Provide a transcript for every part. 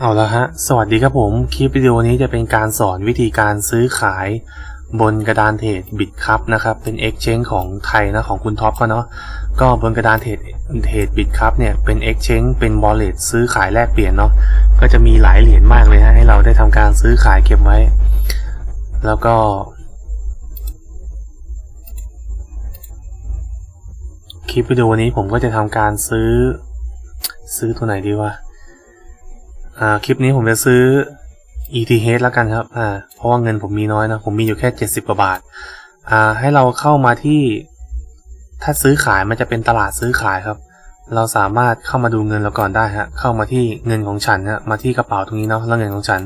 เอาละฮะ สวัสดีครับผม คลิปวิดีโอนี้จะเป็นการสอนวิธีการซื้อขายบนกระดานเทรดบิตครับนะครับ เป็น Exchange ของไทยนะของคุณท็อปก็เนาะ ก็บนกระดานเทรดเทรดบิตครับเนี่ยเป็น Exchange เป็น Wallet ซื้อขายแลกเปลี่ยนเนาะ ก็จะมีหลายเหรียญมากเลยฮะให้เราได้ทำการซื้อขายเก็บไว้ แล้วก็คลิปวิดีโอนี้ผมก็จะทำการซื้อซื้อตัวไหนดีวะ อ่าคลิปนี้ผมจะซื้อ ETH แล้วกันครับอ่าเพราะว่าเงินผมมีน้อยนะ ผมมีอยู่แค่70กว่าบาทอ่าให้เราเข้ามาที่ถ้าซื้อขายมันจะเป็นตลาดซื้อขายครับ เราสามารถเข้ามาดูเงินเราก่อนได้ฮะเข้ามาที่เงินของฉันฮะมาที่กระเป๋าตรงนี้เนาะแล้วเงินของฉัน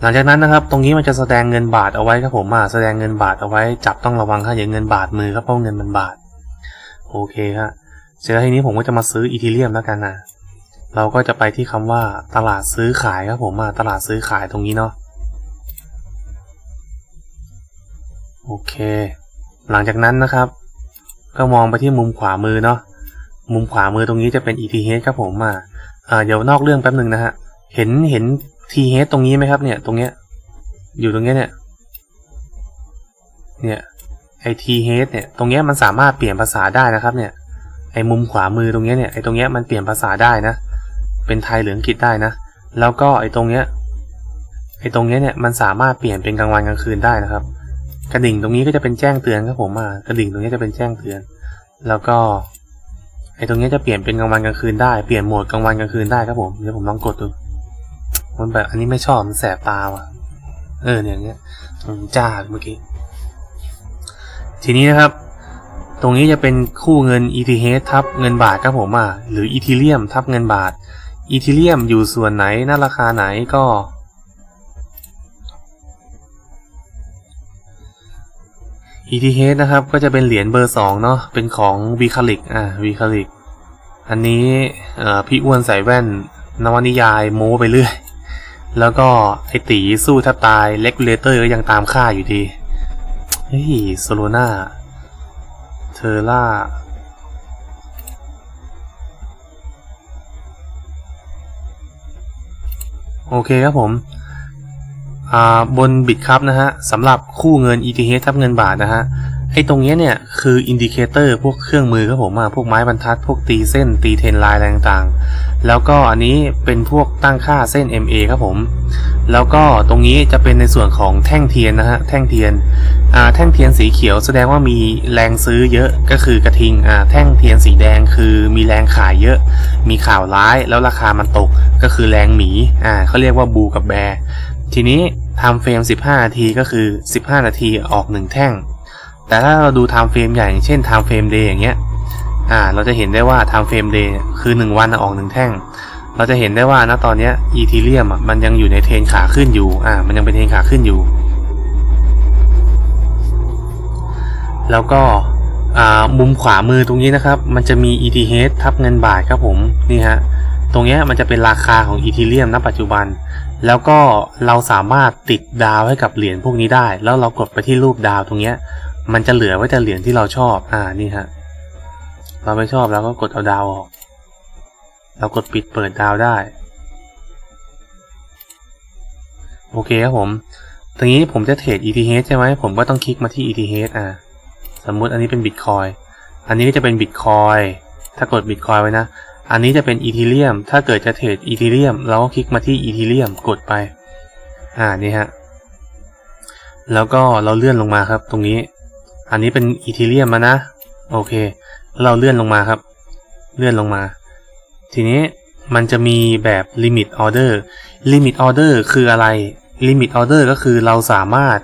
หลังจากนั้นนะครับ ตรงนี้มันจะแสดงเงินบาทเอาไว้ครับผมอ่าแสดงเงินบาทเอาไว้จับต้องระวังครับอย่าเงินบาทมือครับเพราะเงินมันบาท โอเคฮะเสร็จแล้วทีนี้ผมก็จะมาซื้ออีทีเรียมแล้วกันนะ เราก็จะไปที่คำว่าตลาดซื้อขายครับผมมาตลาดซื้อขายตรงนี้เนาะโอเค หลังจากนั้นนะครับ ก็มองไปที่มุมขวามือเนาะมุมขวามือตรงนี้จะเป็น ETH ครับผมมาอ่าเดี๋ยวนอกเรื่องแป๊บหนึ่งนะฮะเห็นเห็น TH ตรงนี้ไหมครับเนี่ยตรงเนี้ยอยู่ตรงเนี้ยเนี่ยเนี่ยไอ TH เนี่ยตรงเนี้ยมันสามารถเปลี่ยนภาษาได้นะครับเนี่ยไอมุมขวามือตรงเนี้ยเนี่ยไอตรงเนี้ยมันเปลี่ยนภาษาได้นะ เป็นไทยหรืออังกฤษได้นะ แล้วก็ไอ้ตรงเนี้ยไอ้ตรงเนี้ยเนี่ยมันสามารถเปลี่ยนเป็นกลางวันกลางคืนได้นะครับ กระดิ่งตรงนี้ก็จะเป็นแจ้งเตือนครับผมอ่ากระดิ่งตรงนี้จะเป็นแจ้งเตือน แล้วก็ไอ้ตรงนี้จะเปลี่ยนเป็นกลางวันกลางคืนได้ เปลี่ยนโหมดกลางวันกลางคืนได้ครับผม เดี๋ยวผมลองกดดู มันแบบอันนี้ไม่ชอบ มันแสบตาว่ะ เออเนี่ยเนี้ยจ้าเมื่อกี้ ทีนี้นะครับ ตรงนี้จะเป็นคู่เงิน ETH ทับเงินบาทครับผมอะ หรือ Ethereum ทับเงินบาท อีทีเรียมอยู่ส่วนไหนหน้าราคาไหนก็อีทีเฮนะครับก็จะเป็นเหรียญเบอร์สองเนาะเป็นของวีคาลิกอ่าวีคาลิกอันนี้พี่อ้วนใส่แว่น นวนิยายโม้ไปเรื่อย แล้วก็ไอตีสู้แทบตายเล็กเลเตอร์ก็ยังตามฆ่าอยู่ดี เฮ้ยโซโลนาเทอร่า โอเคครับผมบนบิตครับนะฮะสำหรับคู่เงิน ETH ทับเงินบาทนะฮะไอ้ตรงนี้เนี่ยคืออินดิเคเตอร์พวกเครื่องมือครับผมมาพวกไม้บรรทัด พวกตีเส้นตีเทนไลน์อะไรต่างๆ แล้วก็อันนี้เป็นพวกตั้งค่าเส้น MA ครับผม แล้วก็ตรงนี้จะเป็นในส่วนของแท่งเทียนนะฮะแท่งเทียนอ่าแท่งเทียนสีเขียวแสดงว่ามีแรงซื้อเยอะก็คือกระทิงอ่าแท่งเทียนสีแดงคือมีแรงขายเยอะ มีข่าวร้ายแล้วราคามันตกก็คือแรงหมีอ่าเขาเรียกว่าบูกับแบร์ทีนี้ทำเฟรม 15 นาทีก็คือ 15 นาทีออก 1 แท่ง แต่ถ้าเราดูไทม์เฟรมใหญ่อย่างเช่นไทม์เฟรมเดย์อย่างเงี้ยอ่าเราจะเห็นได้ว่าไทม์เฟรมเดย์คือ 1 วันออก 1 แท่ง เราจะเห็นได้ว่าณตอนนี้อีทีเรียมมันยังอยู่ในเทรนขาขึ้นอยู่ อ่า มันยังเป็นเทรนขาขึ้นอยู่ แล้วก็มุมขวามือตรงนี้นะครับ มันจะมี ETH ทับเงินบาทครับผม นี่ฮะ ตรงนี้มันจะเป็นราคาของอีทีเรียมณปัจจุบัน แล้วก็เราสามารถติดดาวให้กับเหรียญพวกนี้ได้ แล้วเรากดไปที่รูปดาวตรงนี้ มันจะเหลือไว้แต่เหรียญที่เราชอบ อ่า นี่ฮะ เราไม่ชอบแล้วก็กดเอาดาวออก เรากดปิดเปิดดาวได้ โอเคครับผมตรงนี้ผมจะเทรด ETH ใช่ไหมผมก็ต้องคลิกมาที่ ETH อ่าสมมุติอันนี้เป็น Bitcoin อันนี้ก็จะเป็น Bitcoin ถ้ากด Bitcoin ไว้นะ อันนี้จะเป็นอีทีเรียมถ้าเกิดจะเทรดอีทีเรียมเราก็คลิกมาที่อีทีเรียมกดไป อ่านี่ฮะแล้วก็เราเลื่อนลงมาครับตรงนี้ อันนี้เป็นอีทีเรียมมานะ โอเค เราเลื่อนลงมาครับ เลื่อนลงมา ทีนี้มันจะมีแบบลิมิตออเดอร์ลิมิตออเดอร์คืออะไรลิมิตออเดอร์ก็คือเราสามารถ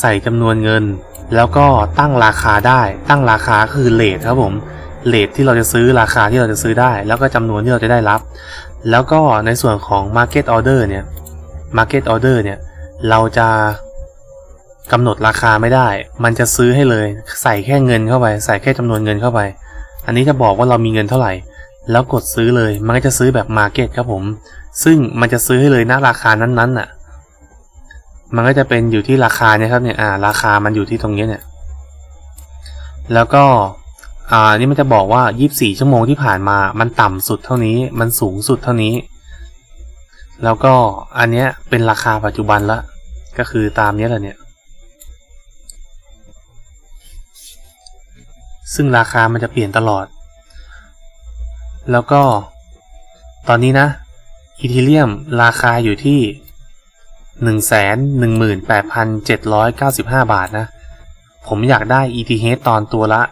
ใส่จำนวนเงิน แล้วก็ตั้งราคาได้ ตั้งราคาคือเลทครับผมเลทที่เราจะซื้อราคาที่เราจะซื้อได้ แล้วก็จำนวนที่เราจะได้รับ แล้วก็ในส่วนของ Market Order เนี่ย Market Order เนี่ย เราจะกำหนดราคาไม่ได้ มันจะซื้อให้เลย ใส่แค่เงินเข้าไป ใส่แค่จำนวนเงินเข้าไป อันนี้จะบอกว่าเรามีเงินเท่าไหร่ แล้วกดซื้อเลย มันก็จะซื้อแบบ Market ครับผม ซึ่งมันจะซื้อให้เลยนะราคานั้นๆน่ะ มันก็จะเป็นอยู่ที่ราคาเนี่ยครับเนี่ยอ่าราคามันอยู่ที่ตรงนี้เนี่ย แล้วก็อ่านี่มันจะบอกว่า 24 ชั่วโมงที่ผ่านมา มันต่ำสุดเท่านี้ มันสูงสุดเท่านี้ แล้วก็อันเนี้ยเป็นราคาปัจจุบันละ ก็คือตามนี้แหละเนี่ย ซึ่งราคามันจะเปลี่ยนตลอด แล้วก็ ตอนนี้นะอีทีเรียมราคาอยู่ที่ 118,795 บาทนะ ผมอยากได้ ETH ตอนตัวละ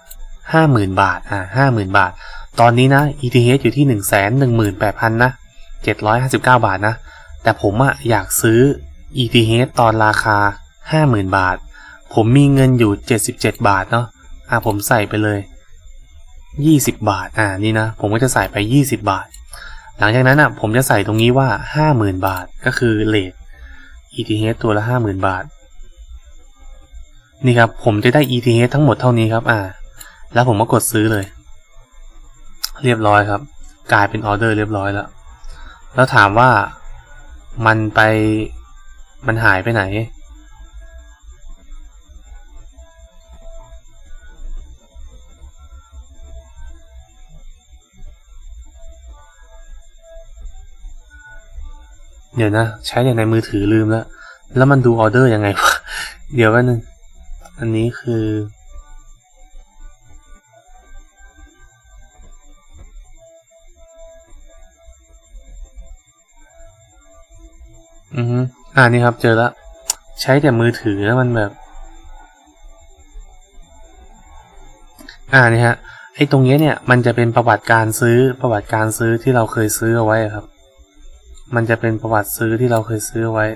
50,000 บาท อ่า50,000 บาท ตอนนี้นะ ETH อยู่ที่ 118,000นะ759 บาทนะ แต่ผมอะอยากซื้อ ETH ตอนราคา 50,000 บาท ผมมีเงินอยู่ 77 บาทเนาะ อ่าผมใส่ไปเลย 20 บาท อ่า นี่นะ ผมก็จะใส่ไป 20 บาท หลังจากนั้นอะ ผมจะใส่ตรงนี้ว่า 50,000 บาท ก็คือเลท ETH ตัวละ 50,000 บาท นี่ครับ ผมจะได้ ETH ทั้งหมดเท่านี้ครับ อ่า แล้วผมก็กดซื้อเลย เรียบร้อยครับ กลายเป็นออเดอร์เรียบร้อยแล้ว แล้วถามว่ามันไป มันหายไปไหน เดี๋ยวนะ ใช้แต่ในมือถือลืมแล้ว แล้วมันดูออเดอร์ยังไงวะ เดี๋ยวแป๊บนึง อันนี้คือ อือฮึอ่านี่ครับ เจอแล้วใช้แต่มือถือแล้วมันแบบ อ่านี่ฮะไอ้ตรงเนี้ยเนี่ย มันจะเป็นประวัติการซื้อประวัติการซื้อที่เราเคยซื้อเอาไว้ครับ มันจะเป็นประวัติซื้อที่เราเคยซื้อเอาไว้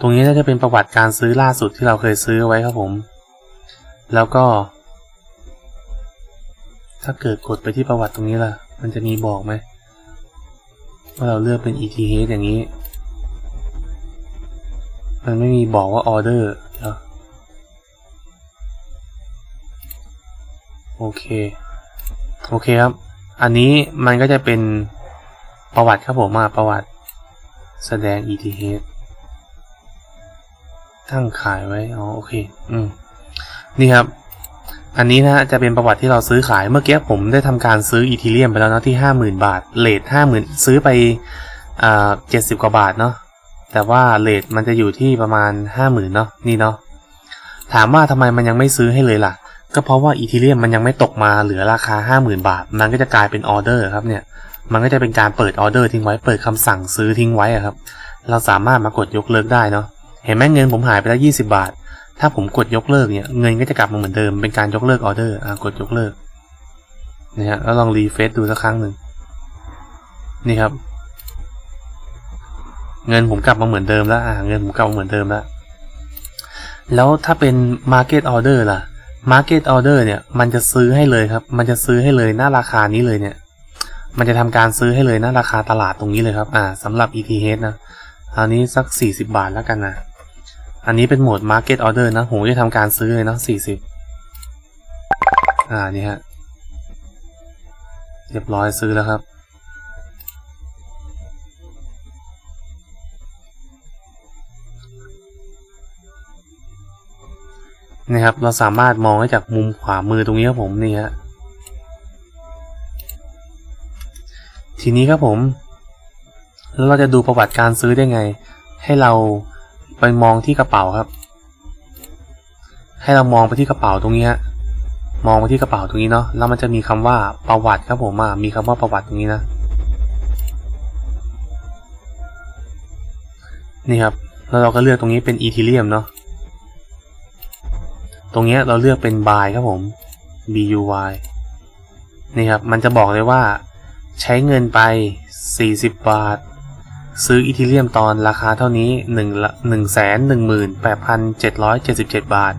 ตรงนี้น่าจะเป็นประวัติการซื้อล่าสุดที่เราเคยซื้อเอาไว้ครับผม แล้วก็ ถ้าเกิดกดไปที่ประวัติตรงนี้ล่ะ มันจะมีบอกไหมว่าเราเลือกเป็น ETH อย่างนี้ มันไม่มีบอกว่าออเดอร์ โอเค โอเคครับ อันนี้มันก็จะเป็นประวัติครับผมมาประวัติแสดง ETH ตั้งขายไว้ อ๋อ โอเค อืม นี่ครับ อันนี้นะจะเป็นประวัติที่เราซื้อขาย เมื่อกี้ผมได้ทำการซื้ออีทีเรียมไปแล้วเนาะที่ห้าหมื่นบาท เลทห้าหมื่นซื้อไปอ่าเจ็ดสิบกว่าบาทเนาะ แต่ว่าเลทมันจะอยู่ที่ประมาณห้าหมื่นเนาะนี่เนาะถามว่าทำไมมันยังไม่ซื้อให้เลยล่ะ ก็เพราะว่าอีทีเรียมมันยังไม่ตกมาเหลือราคาห้าหมื่นบาท มันก็จะกลายเป็นออเดอร์ครับเนี่ยมันก็จะเป็นการเปิดออเดอร์ทิ้งไว้เปิดคำสั่งซื้อทิ้งไว้ครับ เราสามารถมากดยกเลิกได้เนาะเห็นไหมเงินผมหายไปแล้วยี่สิบาท ถ้าผมกดยกเลิกเนี่ยเงินก็จะกลับมาเหมือนเดิมเป็นการยกเลิกออเดอร์อ่ากดยกเลิกนี่ฮะแล้วลองรีเฟซดูสักครั้งหนึ่งนี่ครับ เงินผมกลับมาเหมือนเดิมแล้วอ่าเงินผมกลับมาเหมือนเดิมแล้ว แล้วถ้าเป็น Market Order ล่ะ Market Order เนี่ย มันจะซื้อให้เลยครับ มันจะซื้อให้เลยหน้าราคานี้เลยเนี่ย มันจะทำการซื้อให้เลยหน้าราคาตลาดตรงนี้เลยครับ อ่าสำหรับ ETH นะอันนี้สัก 40 บาทแล้วกันนะอันนี้เป็นโหมด Market Order นะผมจะทำการซื้อเลยนะ40 อ่านี่ฮะเรียบร้อยซื้อแล้วครับ นะครับ เราสามารถมองได้จากมุมขวามือตรงนี้ครับผมนี่ฮะทีนี้ครับผม แล้วเราจะดูประวัติการซื้อได้ไง ให้เราไปมองที่กระเป๋าครับ ให้เรามองไปที่กระเป๋าตรงนี้ฮะมองไปที่กระเป๋าตรงนี้เนาะแล้วมันจะมีคำว่าประวัติครับผมอะมีคำว่าประวัติตรงนี้นะนี่ครับแล้วเราก็เลือกตรงนี้เป็นอีทีเรียมเนาะ ตรงนี้เราเลือกเป็น buy ครับผม b u y นี่ครับ มันจะบอกเลยว่า ใช้เงินไป 40 บาท ซื้ออีทีเรียมตอนราคาเท่านี้ 1 1 1 8 7 7 7 บาท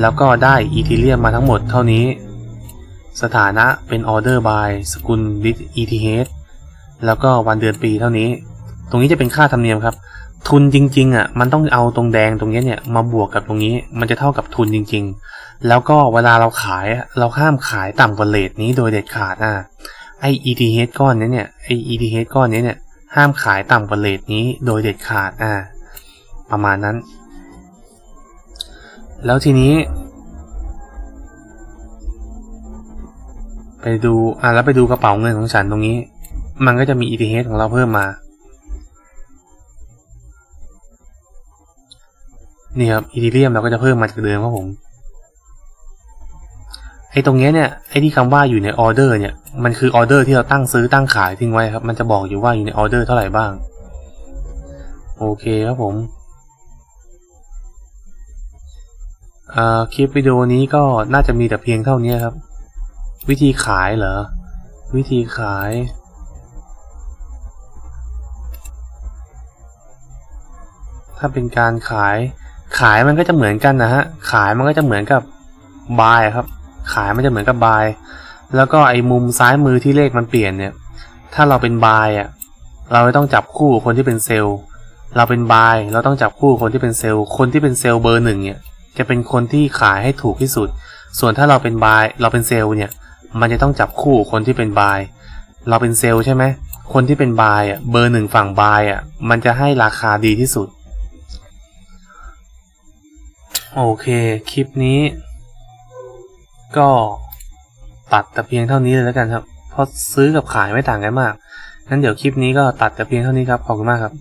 แล้วก็ได้อีทีเรียมมาทั้งหมดเท่านี้ สถานะเป็นออเดอร์ by สกุล with ETH แล้วก็วันเดือนปีเท่านี้ ตรงนี้จะเป็นค่าธรรมเนียมครับ ทุนจริง ๆอะมันต้องเอาตรงแดงตรงนี้เนี่ยมาบวกกับตรงนี้มันจะเท่ากับทุนจริง ๆ แล้วก็เวลาเราขายเราห้ามขายต่ำกว่าเลทนี้โดยเด็ดขาดอะไอ ETH ก้อนนี้เนี่ยไอ ETH ก้อนนี้เนี่ยห้ามขายต่ำกว่าเลทนี้โดยเด็ดขาดอ่าประมาณนั้น แล้วทีนี้ ไปดูอะแล้วไปดูกระเป๋าเงินของฉันตรงนี้ มันก็จะมี ETH ของเราเพิ่มมา นี่ครับอีทีเรียมเราก็จะเพิ่มมาจากเดิมครับผมไอ้ตรงเนี้ยเนี่ยไอ้ที่คำว่าอยู่ในออเดอร์เนี่ยมันคือออเดอร์ที่เราตั้งซื้อตั้งขายทิ้งไว้ครับ มันจะบอกอยู่ว่าอยู่ในออเดอร์เท่าไหร่บ้าง โอเคครับผมอ่าคลิปวิดีโอนี้ก็น่าจะมีแต่เพียงเท่านี้ครับ วิธีขายเหรอ วิธีขาย ถ้าเป็นการขาย ขายมันก็จะเหมือนกันนะฮะ ขายมันก็จะเหมือนกับบายครับ ขายมันจะเหมือนกับบายแล้วก็ไอ้มุมซ้ายมือที่เลขมันเปลี่ยนเนี่ย ถ้าเราเป็นบายอะ เราต้องจับคู่คนที่เป็นเซลล์ เราเป็นบายเราต้องจับคู่คนที่เป็นเซลล์ คนที่เป็นเซลล์เบอร์หนึ่งเนี่ย จะเป็นคนที่ขายให้ถูกที่สุด ส่วนถ้าเราเป็นบายเราเป็นเซลล์เนี่ย มันจะต้องจับคู่คนที่เป็นบายเราเป็นเซลล์ใช่ไหมคนที่เป็นบายอะ เบอร์หนึ่งฝั่งบายอะ มันจะให้ราคาดีที่สุด โอเค คลิปนี้ ก็ตัดแต่เพียงเท่านี้เลยแล้วกันครับ เพราะซื้อกับขายไม่ต่างกันมาก งั้นเดี๋ยวคลิปนี้ก็ตัดแต่เพียงเท่านี้ครับ ขอบคุณมากครับ